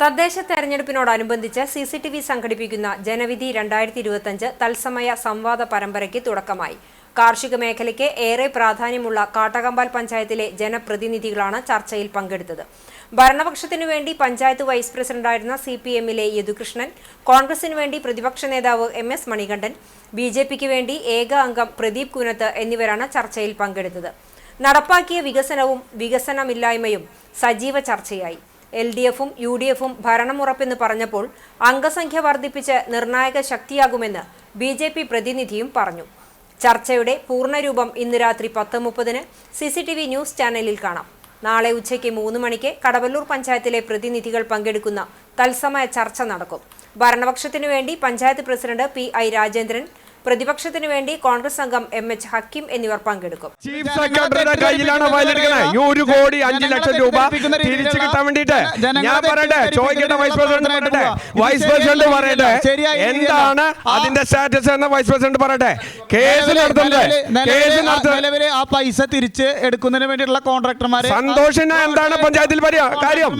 തദ്ദേശ തെരഞ്ഞെടുപ്പിനോടനുബന്ധിച്ച് C C T V സംഘടിപ്പിക്കുന്ന ജനവിധി രണ്ടായിരത്തി ഇരുപത്തഞ്ച് തത്സമയ സംവാദ പരമ്പരയ്ക്ക് തുടക്കമായി. കാർഷിക മേഖലയ്ക്ക് ഏറെ പ്രാധാന്യമുള്ള കാട്ടകമ്പാൽ പഞ്ചായത്തിലെ ജനപ്രതിനിധികളാണ് ചർച്ചയിൽ പങ്കെടുത്തത്. ഭരണപക്ഷത്തിനു വേണ്ടി പഞ്ചായത്ത് വൈസ് പ്രസിഡന്റായിരുന്ന സി പി എമ്മിലെ യദുകൃഷ്ണൻ കോൺഗ്രസിനു വേണ്ടി പ്രതിപക്ഷ നേതാവ് M S Manikandan B J പിക്ക് വേണ്ടി ഏക അംഗം പ്രദീപ് കുനത്ത് എന്നിവരാണ് ചർച്ചയിൽ പങ്കെടുത്തത്. നടപ്പാക്കിയ വികസനവും വികസനമില്ലായ്മയും സജീവ ചർച്ചയായി. എൽ ഡി എഫും യു ഡി എഫും ഭരണമുറപ്പെന്ന് പറഞ്ഞപ്പോൾ അംഗസംഖ്യ വർദ്ധിപ്പിച്ച് നിർണായക ശക്തിയാകുമെന്ന് ബി ജെ പി പ്രതിനിധിയും പറഞ്ഞു. ചർച്ചയുടെ പൂർണരൂപം ഇന്ന് രാത്രി പത്ത് മുപ്പതിന് C C T V news ചാനലിൽ കാണാം. നാളെ ഉച്ചയ്ക്ക് മൂന്ന് മണിക്ക് കടവല്ലൂർ പഞ്ചായത്തിലെ പ്രതിനിധികൾ പങ്കെടുക്കുന്ന തത്സമയ ചർച്ച നടക്കും. ഭരണപക്ഷത്തിനു വേണ്ടി panchayat president P I Rajendran പ്രതിപക്ഷത്തിനു വേണ്ടി കോൺഗ്രസ് അംഗം എം എച്ച് ഹക്കീം എന്നിവർ പങ്കെടുക്കും. ചീഫ് സെക്രട്ടറിയുടെ കയ്യിലാണ് ഈ ഒരു കോടി അഞ്ചു ലക്ഷം രൂപ തിരിച്ചു കിട്ടാൻ വേണ്ടിട്ട് ഞാൻ പറയട്ടെ ചോദിക്കട്ടെ വൈസ് പ്രസിഡന്റ് പറയട്ടെ. വൈസ് പ്രസിഡന്റ് പറയട്ടെ. എന്താണ് അതിന്റെ സ്റ്റാറ്റസ് എന്ന് വൈസ് പ്രസിഡന്റ് പറയട്ടെ? കേസ് നടത്തുന്നത്. നിലവിലെ ആ പൈസ തിരിച്ച് എടുക്കുന്നതിന് വേണ്ടിയിട്ടുള്ള കോൺട്രാക്ടർമാരെ സന്തോഷിന് എന്താണ് പഞ്ചായത്തിൽ പറയാ കാര്യം?